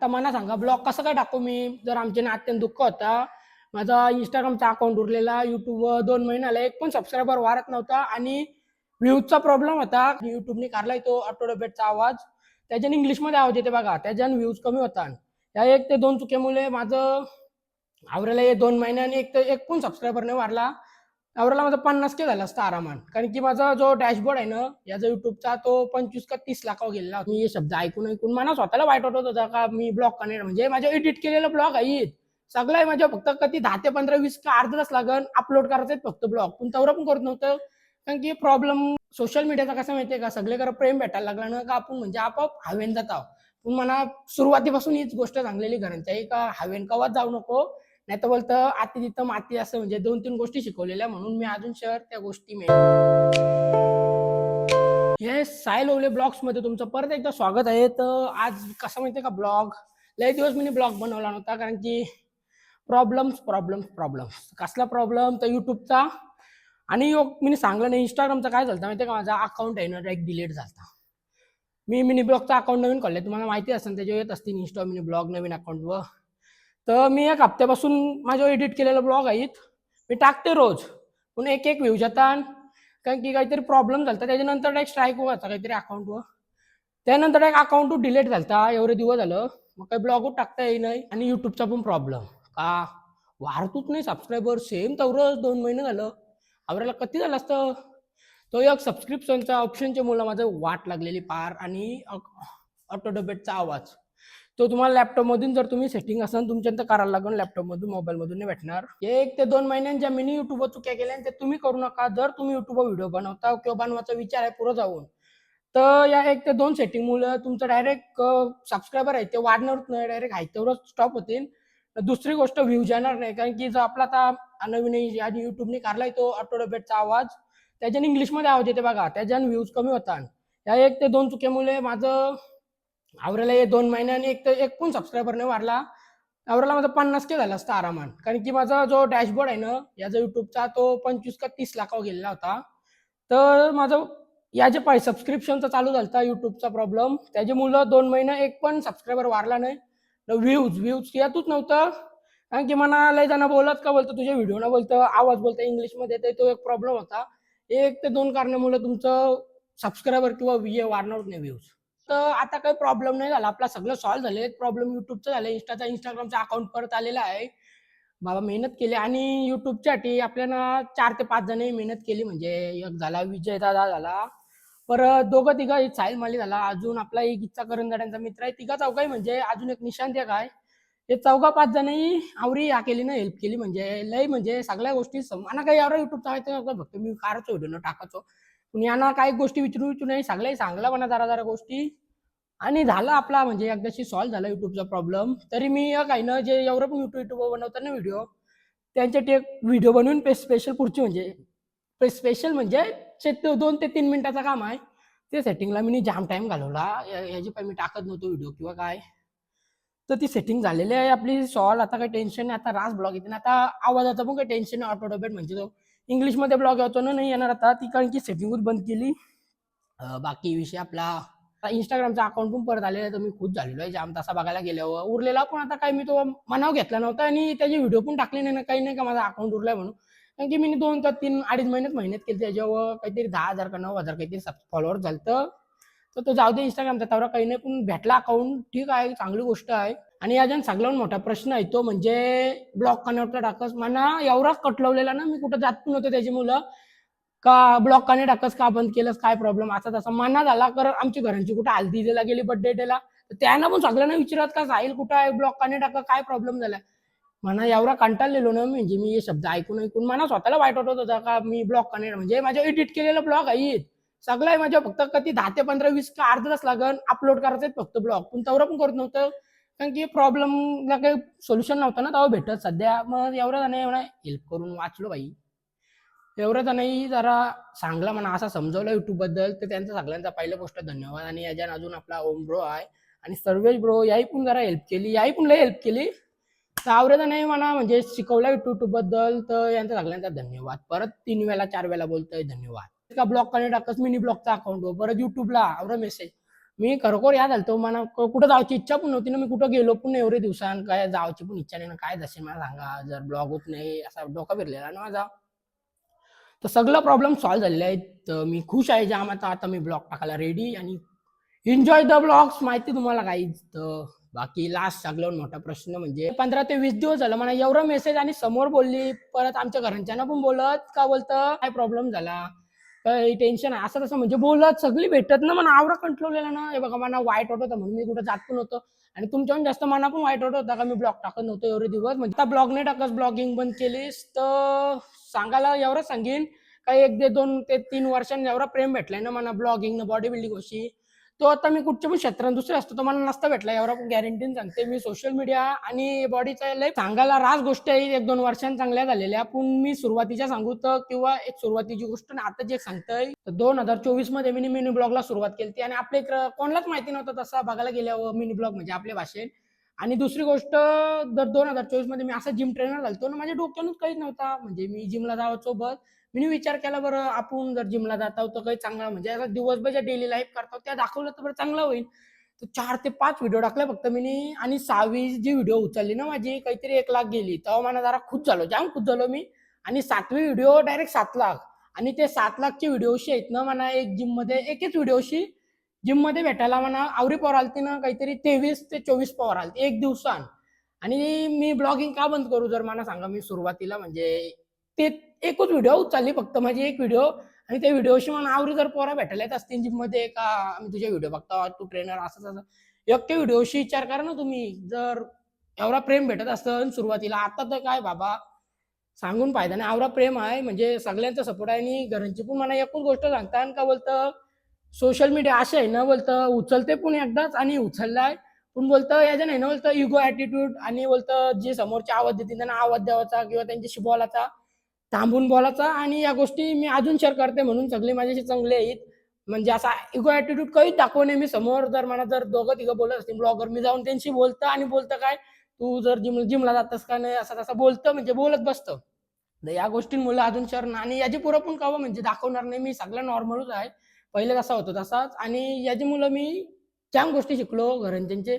आता मला सांगा ब्लॉग कसं काय टाकू मी? जर आमचे नात्यान दुःख होता माझा इंस्टाग्रामचा अकाउंट उरलेला युट्यूबवर दोन महिन्याला एक पण सबस्क्रायबर वाढत नव्हता आणि व्ह्यूजचा प्रॉब्लेम होता. युट्यूबने काढलाय तो ऑटोडोबेटचा आवाज. त्याच्याने इंग्लिशमध्ये आवाज येते बघा त्याच्याने व्ह्यूज कमी होतात या एक ते दोन चुकीमुळे माझं आवरेला हे दोन महिन्याने एक तर एक पण सबस्क्रायबर नाही वाढला. आवरेला माझा पन्नास के झाला असता आरामात. कारण की माझा जो डॅशबोर्ड आहे ना याचा युट्यूबचा तो पंचवीस का तीस लाखावर गेलेला मी हे शब्द ऐकून ऐकून मला स्वतःला वाईट वाटत होता का मी ब्लॉग करणार म्हणजे माझ्या एडिट केलेलं ब्लॉग आहे सगळं आहे माझ्या फक्त कधी दहा ते पंधरा वीस का अर्धा तास लागन अपलोड करायचं आहे फक्त ब्लॉग पण तेवढं पण करत नव्हतं. कारण की प्रॉब्लेम सोशल मीडियाचा कसं माहितीये का? सगळीकडे प्रेम भेटायला लागला ना का आपण म्हणजे आपोआप हवेन जात आहोत. पण मला सुरुवातीपासून हीच गोष्ट सांगलेली घरांच्या का हवेन कवाच जाऊ नको. नाही तर बोलतं आती तिथं माती असं म्हणजे दोन तीन गोष्टी शिकवलेल्या म्हणून मी अजून शहर त्या गोष्टी मी हे साय लोवले ब्लॉग्समध्ये तुमचं परत एकदा स्वागत आहे. तर आज कसं माहितीये का ब्लॉग? लय दिवस मी ब्लॉग बनवला नव्हता कारण की प्रॉब्लेम्स प्रॉब्लेम्स प्रॉब्लेम्स. कसला प्रॉब्लेम? तर युट्यूबचा आणि मी सांगलं नाही इंस्टाग्रामचा काय झालं माहिती का? माझा अकाउंट आहे ना डायरेक्ट डिलीट झाला मी मिनी ब्लॉगचा अकाउंट नवीन काढलं तुम्हाला माहिती असेल त्याच्यावर येत असतील इंस्टा मिनी ब्लॉग नवीन अकाउंटवर तर मी एक हप्त्यापासून माझ्या एडिट केलेलं ब्लॉग आहेत मी टाकते रोज. पण एक एक व्ह्यूज येतात कारण की काहीतरी प्रॉब्लेम झाला त्याच्यानंतर एक स्ट्राईक व्हायचा काहीतरी अकाउंटवर त्यानंतर एक अकाउंट डिलीट झालता. एवढे दिवस झालं. मग काही ब्लॉगवर टाकता येई नाही. आणि यूट्यूबचा पण प्रॉब्लेम का? वाढतोच नाही. सबस्क्रायबर सेम तेवढंच दोन महिने झालं. आवरायला कधी झालं असतं? तो एक सबस्क्रिप्शनचा ऑप्शनच्या मुलं माझं वाट लागलेली पार आणि ऑटोडोबेटचा आवाज. तो तुम्हाला लॅपटॉपमधून जर तुम्ही सेटिंग असाल तुमच्यानंतर करायला लागून लॅपटॉपमधून मोबाईलमधून नाही भेटणार. एक ते दोन महिन्यांच्या मिनी युट्यूबवर चुक्या केल्या ते तुम्ही करू नका जर तुम्ही युट्यूबवर व्हिडिओ बनवता किंवा बनवायचा विचार आहे पुढे जाऊन. तर या एक ते दोन सेटिंगमुळे तुमचं डायरेक्ट सबस्क्रायबर आहे ते वाढणारच नाही डायरेक्ट हायतेवरच स्टॉप होतील. दुसरी गोष्ट व्ह्यूज येणार नाही कारण की जो आपला आता नवीन आणि युट्यूबने काढलाय तो ऑटोडोबेटचा आवाज त्याच्याने इंग्लिशमध्ये आवाज येते बघा त्याच्याने व्ह्यूज कमी होतात. या एक ते दोन चुकीमुळे माझं आवरेला हे दोन महिन्याने एक तर एक पण सबस्क्रायबर नाही वाढला. आवरेला माझा पन्नास के झाला असता आरामात. कारण की माझा जो डॅशबोर्ड आहे ना याचा युट्यूबचा तो पंचवीस का तीस लाखावर गेलेला होता. तर माझं या जे पाय सबस्क्रिप्शनचा चालू झाला युट्यूबचा प्रॉब्लेम त्याचे मुलं दोन महिने एक पण सबस्क्रायबर वाढला नाही. व्ह्यूज व्ह्यूज येतच नव्हतं. कारण की मला लय जण बोलत का बोलतो तुझ्या व्हिडिओ ना बोलतं आवाज बोलतं इंग्लिशमध्ये तर तो एक प्रॉब्लेम होता. एक ते दोन कारणामुळे तुमचं सबस्क्रायबर किंवा व्ही वाढणार नाही व्ह्यूज तर आता काही प्रॉब्लेम नाही झाला. आपला सगळं सॉल्व्ह झाले प्रॉब्लेम युट्यूबचं झालं इंस्टाचा इंस्टाग्रामचा अकाउंट परत आलेला आहे. बाबा मेहनत केली आणि युट्यूबसाठी आपल्याला चार ते पाच जण मेहनत केली. म्हणजे एक झाला विजय दादा झाला. परत दोघं तिघं साहिल माली झाला. अजून आपला एक इच्छा करंदड्यांचा मित्र आहे. तिघा चौघाही म्हणजे अजून एक निशांत एक आहे. हे चौघा पाच जणही आवरी या केली ना हेल्प केली. म्हणजे लय म्हणजे सगळ्या गोष्टी मला काही यावर युट्यूब चालायचं फक्त मी काराचो व्हिडिओ टाकायचो. यांना काही गोष्टी विचारू विचारू नाही सगळ्याही सांगला म्हणा जरा जरा गोष्टी. आणि झाला आपला म्हणजे एकदाशी सॉल्व्ह झाला युट्यूबचा प्रॉब्लेम तरी मी काही ना जे एवढं पण युट्यूब युट्यूबवर बनवतात ना व्हिडिओ त्यांच्यासाठी एक व्हिडिओ बनवून स्पेशल पुढची म्हणजे स्पेशल म्हणजे दोन ते तीन मिनिटाचं काम आहे. ते सेटिंगला मी जाम टाइम घालवला. याची पण मी टाकत नव्हतो व्हिडिओ किंवा काय. तर ती सेटिंग झालेली आहे आपली. सॉल्व आता काही टेन्शन नाही. आता रास ब्लॉग येते ना आता आवाजाचं पण काही टेन्शन नाही. ऑटोडोबेट म्हणजे तो इंग्लिशमध्ये ब्लॉग येतो ना नाही येणार आता. ती कारण की सेटिंगच बंद केली. बाकी विषय आपला. इंस्टाग्रामचा अकाउंट पण परत आलेला आहे तर मी खुश झालेलो आहे. जाम तसा बघायला गेल्यावर. उरलेला पण आता काही मी तो मनाव घेतला नव्हता आणि त्याचे व्हिडिओ पण टाकले नाही ना. काही नाही का माझा अकाउंट उरलाय म्हणून. कारण की मी दोन तर तीन अडीच महिन्यात मेहनत केली. त्याच्यावर काहीतरी दहा हजार का नऊ हजार काहीतरी फॉलोअर झालं तर तर तो जाऊ दे इंस्टाग्रामचा तेवढा काही नाही पण भेटला अकाउंट ठीक आहे चांगली गोष्ट आहे. आणि अजून सगळ्यात मोठा प्रश्न आहे तो म्हणजे ब्लॉक कनेक्टर टाकस. मला एवढा कटलवलेला ना मी कुठं जात पण होतो त्याची मुलं. का ब्लॉक काने टाकस का बंद केलंस काय प्रॉब्लेम असा तसा मना झाला कारण आमची घरांची कुठं हल्दी दिला गेली बर्थडे डेला त्यांना पण सगळ्यांना विचारत का जाईल कुठं आहे ब्लॉक काने टाका काय प्रॉब्लेम झालाय? म्हणा एवढा कंटाळलेलो ना म्हणजे मी हे शब्द ऐकून ऐकून मला स्वतःला वाईट वाटत होता का मी ब्लॉक कनेक्ट म्हणजे माझ्या एडिट केलेलं ब्लॉग आहे. सगळं आहे माझ्या फक्त कधी दहा ते पंधरा वीस का अर्धा तास लागन अपलोड करायचं फक्त ब्लॉग पण तेवढं पण करत नव्हतं. कारण की प्रॉब्लेमला काही सोल्युशन नव्हतं ना तेव्हा भेटत. सध्या मग एवढं जण एवढा हेल्प करून वाचलो बाई. एवढं जणांनी जरा सांगला म्हणा असा समजवलं युट्यूबबद्दल तर त्यांचा सगळ्यांचा पहिलं गोष्ट धन्यवाद. आणि याच्यानं अजून आपला ओम ब्रो आहे. आणि सर्वेश ब्रो याही पण जरा हेल्प केली याही पण लय हेल्प केली. तर नाही म्हणा म्हणजे शिकवलं युट्यूबबद्दल तर यांचा सगळ्यांचा धन्यवाद. परत तीन वेळा चार वेळा बोलतोय धन्यवाद. का ब्लॉक करणे टाकस मिनी ब्लॉकचा अकाउंट परत युट्यूबला एवढं मेसेज मी खरोखर याद आलतो मला कुठं जायची इच्छा पण नव्हती ना मी कुठं गेलो पण एवढे दिवसान. काय जायची पण इच्छा नाही ना काय जसे मला सांगा जर ब्लॉग होत नाही असा डोका फिरलेला ना माझा. तर सगळं प्रॉब्लेम सॉल्व्ह झालेले आहेत. तर मी खुश आहे जाम आता आता मी ब्लॉग टाकायला रेडी आणि एन्जॉय द ब्लॉग्स माहिती तुम्हाला काहीच तर बाकी लास्ट सगळं मोठा प्रश्न म्हणजे पंधरा ते वीस दिवस झालं मला एवढा मेसेज आणि समोर बोलली परत आमच्या घरांच्यांना पण बोलत का बोलतं? काय प्रॉब्लेम झाला? काही टेन्शन आहे असं तसं म्हणजे बोलत सगळी भेटत ना. मला आवरा कंट्रोल ना. हे बघा मला वाईट वाटत होतं म्हणून मी कुठं जात पण होतं आणि तुमच्याहून जास्त मना पण वाईट वाटत होता का? मी ब्लॉग टाकत नव्हतो एवढे दिवस. म्हणजे आता ब्लॉग नाही टाकत. ब्लॉगिंग बंद केलीस तर सांगायला एवढं सांगेन. काही एक ते दोन ते तीन वर्षांनी एवढा प्रेम भेटलाय ना मला. ब्लॉगिंग बॉडी बिल्डिंग अशी. तो आता मी कुठच्या पण क्षेत्रात दुसरे असतो तो मला नसता भेटला एवढा पण गॅरंटीन सांगते मी सोशल मीडिया आणि बॉडीचा लय सांगायला राज गोष्ट आहे एक दोन वर्षांत चांगल्या झालेल्या पण मी सुरुवातीच्या सांगू तर किंवा एक सुरुवातीची गोष्ट आणि आता जे एक सांगतोय दोन हजार चोवीसमध्ये मी मिनी ब्लॉगला सुरुवात केली आणि आपल्या इकडं कोणालाच माहिती नव्हतं तसा बघायला गेल्यावर मिनी ब्लॉग म्हणजे आपल्या भाषेत. आणि दुसरी गोष्ट जर दोन हजार चोवीसमध्ये मी असा जिम ट्रेनर झालतो ना माझ्या डोक्यानच काहीच नव्हता. म्हणजे मी जिमला जावं सोबत. मी विचार केला बरं आपण जर जिमला जात आहोत तर काही चांगला म्हणजे दिवसभर ज्या डेली लाईफ करतो त्या दाखवलं तर बरं चांगलं होईल. तर चार ते पाच व्हिडिओ टाकले फक्त मी आणि सहावी जी व्हिडिओ उचलली ना माझी काहीतरी एक लाख गेली. तेव्हा मला जरा खुश झालो जाम खुश झालो मी. आणि सातवी व्हिडिओ डायरेक्ट सात लाख. आणि ते सात लाखचे व्हिडिओशी आहेत ना मला एक जिममध्ये एकच व्हिडिओशी जिममध्ये भेटायला म्हणा आवरी पॉवर आलती ना काहीतरी तेवीस ते चोवीस पॉवर आलती एक दिवसान. आणि मी ब्लॉगिंग का बंद करू जर मला सांगा मी सुरुवातीला म्हणजे ते एकच व्हिडिओ उचलली फक्त माझी एक व्हिडिओ आणि त्या व्हिडिओशी मला आवरी जर पोरा भेटायला येत असतील जिममध्ये का आम्ही तुझे व्हिडिओ बघतो तू ट्रेनर असं तसं. योग्य व्हिडिओशी विचार करा ना तुम्ही जर एवढा प्रेम भेटत असतं सुरुवातीला. आता तर काय बाबा सांगून फायदा नाही. आवरा प्रेम आहे म्हणजे सगळ्यांचा सपोर्ट आहे आणि घरांची पण मला एकूण गोष्ट सांगतात का बोलतं? सोशल मीडिया असे आहे ना बोलतं उचलते पण एकदाच आणि उचललाय. पण बोलतं याच्या नाही ना बोलतं इगो ॲटिट्यूड आणि बोलतं जे समोरचे आवाज देतील त्यांना आवाज द्यावाचा किंवा त्यांच्याशी बोलायचा थांबून बोलायचा. आणि या गोष्टी मी अजून शेअर करते म्हणून सगळे माझ्याशी चांगले आहेत. म्हणजे असा इगो ॲटिट्यूड काहीच दाखवणे मी समोर जर मला जर दोघं तिघं बोलत असतील ब्लॉगर मी जाऊन त्यांशी बोलतं आणि बोलतं काय तू जर जिम जिमला जातस का नाही? असं तसं बोलतं म्हणजे बोलत बसतं. तर या गोष्टींमुळे अजून शेअर ना आणि याची पुरं पण कावं म्हणजे दाखवणार नाही. मी सगळं नॉर्मलच आहे. पहिले कसा होतो तसाच. आणि याची मुलं मी जाम गोष्टी शिकलो घरांच्यांचे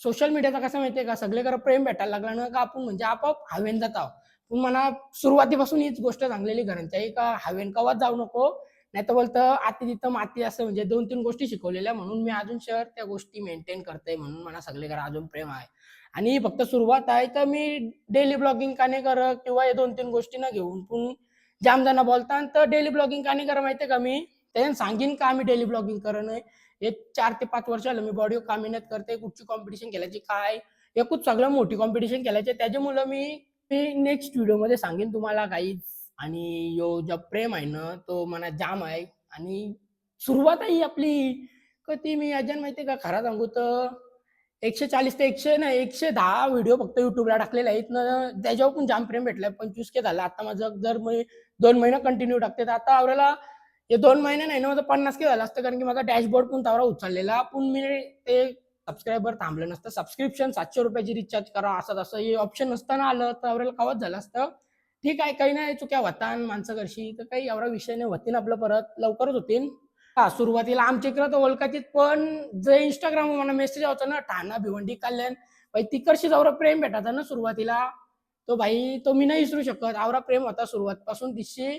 सोशल मीडियाचा कसं माहितीये का? सगळीकडे प्रेम भेटायला लागला ना का आपण म्हणजे आपोआप हवेन जात आहोत. पण मला सुरुवातीपासून हीच गोष्ट सांगलेली घरांच्या का हवेन कवाच जाऊ नको. नाही तर बोलतं आती तिथं माती असं म्हणजे दोन तीन गोष्टी शिकवलेल्या. म्हणून मी अजून शहर त्या गोष्टी मेंटेन करते म्हणून मला सगळीकडे अजून प्रेम आहे. आणि फक्त सुरुवात आहे. तर मी डेली ब्लॉगिंग का नाही करत किंवा या दोन तीन गोष्टी ना घेऊन. पण जाम जण बोलतात तर डेली ब्लॉगिंग का नाही करा माहितीये का मी? त्याच्यानं सांगेन का मी डेली ब्लॉगिंग करणं? एक चार ते पाच वर्ष झालं मी बॉडी का मेहनत करते कुठची कॉम्पिटिशन केल्याची काय? एकूच सगळं मोठी कॉम्पिटिशन केल्याचे. त्याच्यामुळं मी मी नेक्स्ट व्हिडिओमध्ये सांगेन तुम्हाला काही आणि यो जो प्रेम आहे ना तो मला जाम आहे. आणि सुरुवात आहे आपली. कधी मी अजून माहितीये का खरा सांगू तर एकशे चाळीस ते एकशे नाही एकशे दहा व्हिडिओ फक्त युट्यूबला टाकलेले आहेत ना. त्याच्यावर पण जाम प्रेम भेटलाय. पंचवीस के झालं. आता माझं जर मी दोन महिना कंटिन्यू टाकते तर आता आवराला हे दोन महिने नाही ना माझं पन्नास के झालं असतं कारण की माझा डॅशबोर्ड पण त्यावर उचललेला. पण मी ते सबस्क्रायबर थांबलं नसतं. सबस्क्रिप्शन सातशे रुपयाची रिचार्ज करा असं तसं हे ऑप्शन नसताना आलं तर आवरेला कवच झालं असतं. ठीक आहे काही नाही चुक्या होता माणसं करशी तर काही एवढा विषय नाही होतीन आपलं परत लवकरच होतीन. हा सुरुवातीला आमच्या इकडं तर ओळखाचीत पण जे इंस्टाग्राम मला मेसेज होता ना ठाणा भिवंडी कल्याण भाई तिकडशी जवळ प्रेम भेटायचा ना सुरुवातीला. तो भाई तो मी नाही विसरू शकत. आवरा प्रेम होता सुरुवातपासून तिशी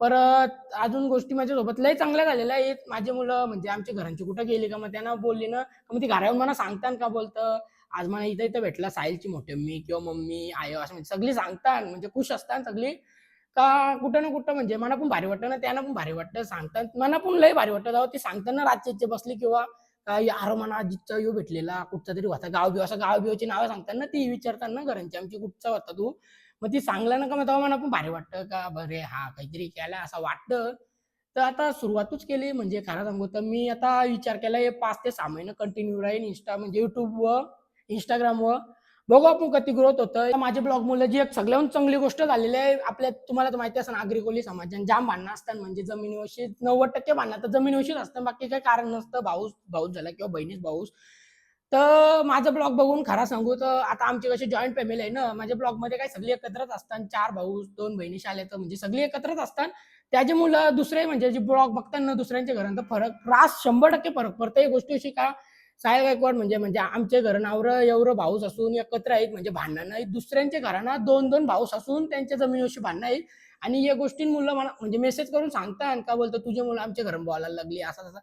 परत अजून गोष्टी माझ्यासोबत लय चांगल्या झालेल्या आहेत. माझी मुलं म्हणजे आमच्या घरांची कुठं गेली का मग त्यांना बोलली ना मग ती घरावर मला सांगतात का बोलतं? आज मला इथं इथं भेटला साहिलची मोठी मम्मी किंवा मम्मी आयो असं म्हणजे सगळी सांगतात म्हणजे खुश असतात सगळी. का कुठं ना कुठं म्हणजे मला पण भारी वाटतं ना त्यांना पण भारी वाटतं सांगतात मला पण लय भारी वाटतं जाऊ ती सांगताना रातचे बसली किंवा काय यार मला आजीचा यो भेटलेला कुठचा तरी होता गाव बिव असं गाव बिवची नावं सांगतात ना ती विचारतात ना घरांची आमची कुठचा होता तू? मग ती सांगलं ना का मग तेव्हा मला पण भारी वाटतं का बरे हा काहीतरी केला असं वाटतं तर आता सुरुवातच केली म्हणजे खरं सांगू तर मी आता विचार केला हे पाच ते सहा महिने कंटिन्यू राहील इंस्टा म्हणजे युट्यूबवर इंस्टाग्रामवर बघू आपण कधी ग्रोथ होतं माझ्या ब्लॉग मुलं जी एक सगळ्याहून चांगली गोष्ट झालेली आहे आपल्या तुम्हाला तर माहिती असं नागरिकोली समाजात जाम भांडणं असतात म्हणजे जमिनीवरशी नव्वद टक्के भांडणं तर जमिनीवशीच असतं बाकी काही कारण नसतं भाऊस भाऊस झाला किंवा बहिणीच भाऊस तर माझं ब्लॉग बघून खरा सांगू तर आता आमची कशी जॉईंट फॅमिली आहे ना माझ्या ब्लॉगमध्ये काय सगळी एकत्रच असतात. चार भाऊ दोन बहिणी शाळेत म्हणजे सगळी एकत्रच असतात. त्याचे मुलं दुसरे म्हणजे जे ब्लॉग बघतात ना दुसऱ्यांच्या घरांचा फरक रास शंभर टक्के फरक पडतो. एक गोष्टी अशी का साहेब गायकवाड म्हणजे म्हणजे आमच्या घरं एवढं भाऊस असून एकत्र आहेत. म्हणजे भांडणं नाहीत दुसऱ्यांच्या घरांना दोन दोन भाऊस असून त्यांच्या जमिनीवरची भांडणं आहेत. आणि या गोष्टी मुलं मला म्हणजे मेसेज करून सांगतात का बोलतो तुझे मुलं आमच्या घरात बोलायला लागली असं तसं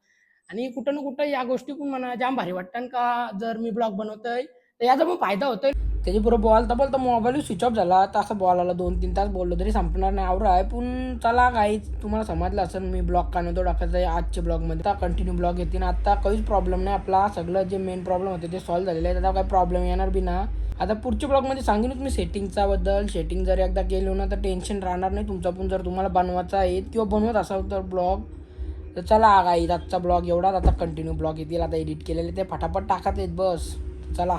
आणि कुठं ना कुठं या गोष्टी पण मला जाम भारी वाटतात का जर मी ब्लॉग बनवतोय तर याचा पण फायदा होतोय. त्याची पुढे बोलता बोलता मोबाईल स्विच ऑफ झाला तर असं बॉल आला दोन तीन तास बोललो तरी संपणार नाही आवरा आहे. पण चला काही तुम्हाला समजलं असेल मी ब्लॉग का नव्हतो टाकायचा आहे आजच्या ब्लॉगमध्ये आता कंटिन्यू ब्लॉग येतील आता काहीच प्रॉब्लेम नाही. आपला सगळं जे मेन प्रॉब्लेम होते ते सॉल्व्ह झालेले आहेत. आता काही प्रॉब्लेम येणार बी ना. आता पुढच्या ब्लॉगमध्ये सांगेनच मी सेटिंगचा बद्दल. सेटिंग जर एकदा केली ना तर टेन्शन राहणार नाही. तुमचा पण जर तुम्हाला बनवायचा आहे किंवा बनवत असाल तर ब्लॉग तर चला गाईज आजचा ब्लॉग एवढाच. आता कंटिन्यू ब्लॉग येतील आता एडिट केलेले ते फटाफट टाकत आहेत बस. चला.